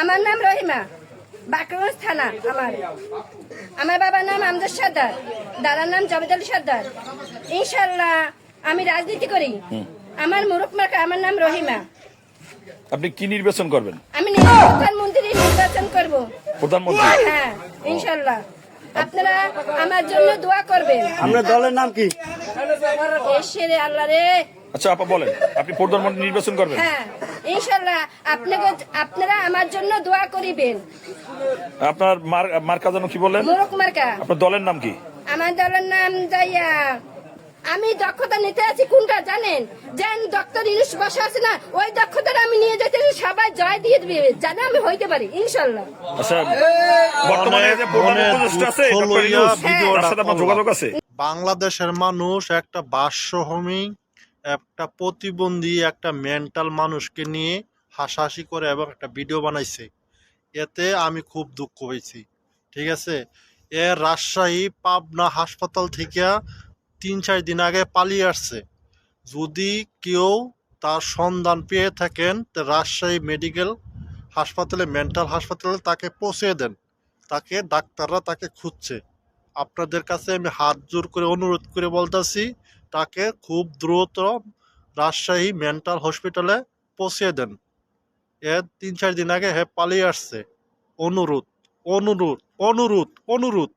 আমার নাম রহিমা বাকরগঞ্জ থানা আমার। আমার বাবার নাম আমজাদ সর্দার দাদার নাম জবেদ আলী সর্দার। ইনশাল্লাহ আমি রাজনীতি করি। আমার মুরুখ মার্কা আমার নাম রহিমা। আপনি কি নির্বাচন করবেন? আমি প্রধানমন্ত্রী নির্বাচন করব। প্রধানমন্ত্রী? হ্যাঁ ইনশাল্লাহ আপনারা আমার জন্য দোয়া করবেন। আপনার দলের নাম কি? এসে রে আল্লাহ রে। আচ্ছা আপা বলেন আপনি প্রধানমন্ত্রী নির্বাচন করবেন? হ্যাঁ। ইনশাল্লাহ আপনাকে আপনারা আমার জন্য দোয়া করিবেন। আপনার মার্কা যেন কি বলেন? মুরুখ মার্কা। আপনার দলের নাম কি? আমার দলের নাম যাইয়া আমি দক্ষতা নিতে আছি কোনটা জানেন? যেন ডক্টর ইনুস বসা আছে না ওই দক্ষতাটা আমি নিয়ে যেতে সবাই জয় দিয়ে দিবে জানে আমি হইতে পারি ইনশাল্লাহ আচ্ছা বর্তমানে যে আছে ডক্টর। যোগাযোগ আছে? বাংলাদেশের মানুষ একটা বাসভূমি একটা প্রতিবন্ধী একটা মেন্টাল মানুষকে নিয়ে হাসাহাসি করে এবং একটা ভিডিও বানাইছে। এতে আমি খুব দুঃখ পেয়েছি ঠিক আছে? এ রাজশাহী পাবনা হাসপাতাল থেকে তিন চার দিন আগে পালিয়ে আসছে। যদি কেউ তার সন্ধান পেয়ে থাকেন, তো রাজশাহী মেডিকেল হাসপাতালে মেন্টাল হাসপাতালে তাকে পৌঁছে দেন। তাকে ডাক্তাররা তাকে খুঁজছে। আপনাদের কাছে আমি হাত জোর করে অনুরোধ করে বলতেছি তাকে খুব দ্রুত রাজশাহী মেন্টাল হসপিটালে পৌঁছে দেন। এর তিন চার দিন আগে হ্যাঁ পালিয়ে আসছে। অনুরোধ অনুরোধ অনুরোধ অনুরোধ।